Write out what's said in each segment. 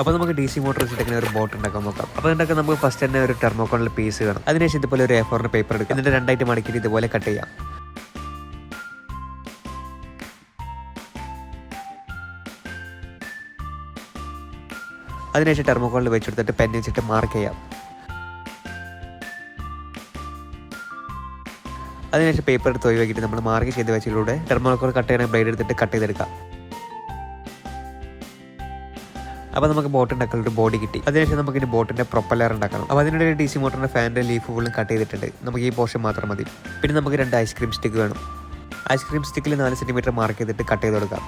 അപ്പോൾ നമുക്ക് D C motor വെച്ചിട്ട് ഒരു ബോട്ട് ഉണ്ടാക്കാൻ നോക്കാം. അപ്പോൾ ഇതൊക്കെ നമുക്ക് ഫസ്റ്റ് തന്നെ ഒരു ടെർമോക്കോണിൽ പീസ് വേണം. അതിനുശേഷം ഇതുപോലെ ഒരു എ ഫോറിന്റെ പേപ്പർ എടുക്കുക എന്നിട്ട് രണ്ടായിട്ട് മടക്കിയിട്ട് ഇതുപോലെ കട്ട് ചെയ്യാം. അതിനുശേഷം ടെർമോക്കോളിൽ വെച്ചെടുത്തിട്ട് പെൻ വെച്ചിട്ട് മാർക്ക് ചെയ്യാം. അതിനുശേഷം പേപ്പർ എടുത്ത് ഒഴിവാക്കിയിട്ട് നമ്മൾ മാർക്ക് ചെയ്ത് വെച്ചതിലൂടെ ടെർമോക്കോൾ കട്ട് ചെയ്യാൻ ബ്ലേഡ് എടുത്തിട്ട് കട്ട് ചെയ്തെടുക്കാം. അപ്പോൾ നമുക്ക് ബോട്ട് ഉണ്ടാക്കാൻ ഒരു ബോഡി കിട്ടി. അതിനുശേഷം നമുക്ക് ഇനി ബോട്ടിന്റെ പ്രൊപ്പലർ ഉണ്ടാക്കണം അപ്പോൾ അതിനിടെ ഡി സി മോട്ടറിന്റെ ഫാനിന്റെ ലീഫ് ഫുള്ളും കട്ട് ചെയ്തിട്ടുണ്ട്. നമുക്ക് ഈ പോർഷൻ മാത്രം മതി. പിന്നെ നമുക്ക് രണ്ട് ഐസ്ക്രീം സ്റ്റിക്ക് വേണം. ഐസ്ക്രീം സ്റ്റിക്കിൽ നാല് സെന്റിമീറ്റർ മാർക്ക് ചെയ്തിട്ട് കട്ട് ചെയ്ത് കൊടുക്കാം.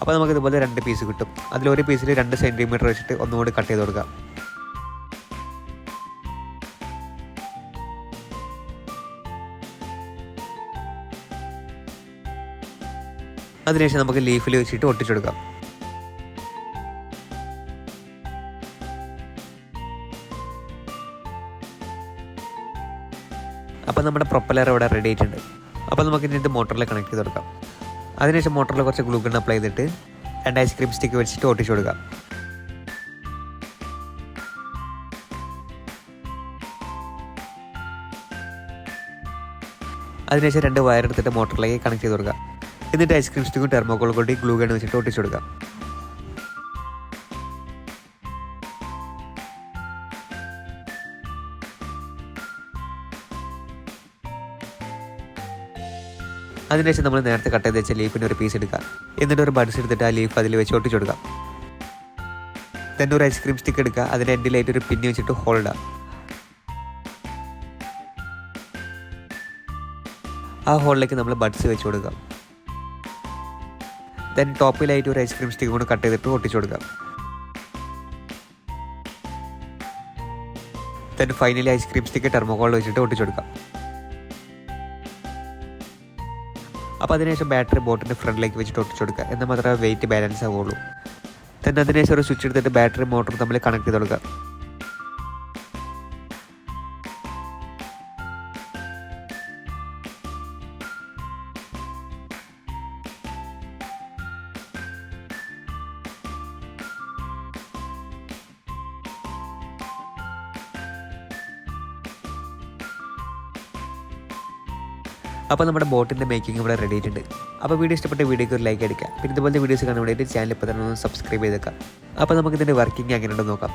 അപ്പോൾ നമുക്ക് ഇതുപോലെ രണ്ട് പീസ് കിട്ടും. അതിൽ ഒരു പീസിൽ രണ്ട് സെന്റിമീറ്റർ വെച്ചിട്ട് ഒന്നുകൂടി കട്ട് ചെയ്ത് കൊടുക്കാം. അതിനുശേഷം നമുക്ക് ലീഫിൽ വെച്ചിട്ട് ഒട്ടിച്ചെടുക്കാം. അപ്പോൾ നമ്മുടെ പ്രൊപ്പലർ ഇവിടെ റെഡി ആയിട്ടുണ്ട്. അപ്പോൾ നമുക്ക് ഇതിനകത്ത് ഇത് മോട്ടറിൽ കണക്ട് ചെയ്ത് കൊടുക്കാം. അതിനുശേഷം മോട്ടറിൽ കുറച്ച് ഗ്ലൂഗൺ അപ്ലൈ ചെയ്തിട്ട് രണ്ട് ഐസ്ക്രീം സ്റ്റിക്ക് വെച്ചിട്ട് ഒട്ടിച്ചു കൊടുക്കാം. അതിനുശേഷം രണ്ട് വയർ എടുത്തിട്ട് മോട്ടറിലേക്ക് കണക്ട് ചെയ്ത് കൊടുക്കാം. എന്നിട്ട് ഐസ്ക്രീം സ്റ്റിക്കും ടെർമോക്കോൾ കൊണ്ട് ഗ്ലൂ ഗൺ വെച്ചിട്ട് ഒട്ടിച്ചു കൊടുക്കാം. അതിനുശേഷം നമ്മൾ നേരത്തെ കട്ട് ചെയ്ത് വെച്ച ലീഫിന്റെ ഒരു പീസ് എടുക്കുക എന്നിട്ട് ഒരു ബഡ്സ് എടുത്തിട്ട് ആ ലീഫ് അതിൽ വെച്ച് ഒട്ടിച്ചു കൊടുക്കാം. തന്നെ ഒരു ഐസ്ക്രീം സ്റ്റിക്ക് എടുക്കുക. അതിന്റെ എൻഡിലായിട്ട് ഒരു പിന്നി വെച്ചിട്ട് ഹോൾഡ് ആ ഹോളിലേക്ക് നമ്മൾ ബഡ്സ് വെച്ച് കൊടുക്കാം. ദെൻ ടോപ്പിലായിട്ട് ഒരു ഐസ്ക്രീം സ്റ്റിക്ക് കൊണ്ട് കട്ട് ചെയ്തിട്ട് ഒട്ടിച്ചു കൊടുക്കാം. Then finally ice cream stick thermocol വെച്ചിട്ട് ഒട്ടിച്ചു കൊടുക്കാം. അപ്പോൾ അതിനുശേഷം ബാറ്ററി ബോട്ടിന്റെ ഫ്രണ്ടിലേക്ക് വെച്ചിട്ട് ഒട്ടിച്ചു കൊടുക്കുക. എന്നാൽ മാത്രമേ വെയിറ്റ് ബാലൻസ് ആവുള്ളൂ തന്നെ അതിനുശേഷം ഒരു സ്വിച്ച് എടുത്തിട്ട് ബാറ്ററി മോട്ടർ തമ്മിൽ കണക്ട് ചെയ്ത് കൊടുക്കുക. അപ്പോൾ നമ്മുടെ ബോട്ടിന്റെ മേക്കിംഗ് ഇവിടെ റെഡി ആയിട്ടുണ്ട്. അപ്പോൾ വീഡിയോ ഇഷ്ടപ്പെട്ട വീഡിയോക്ക് ഒരു ലൈക്ക് അടിക്കുക. പിന്നെ ഇതുപോലത്തെ വീഡിയോസ് കാണാൻ വേണ്ടിയിട്ട് ചാനൽ ഇപ്പോൾ തന്നെ ഒന്ന് സബ്സ്ക്രൈബ് ചെയ്തേക്കാം അപ്പോൾ നമുക്ക് ഇതിന്റെ വർക്കിംഗ് എങ്ങനെയുണ്ടെന്ന് നോക്കാം.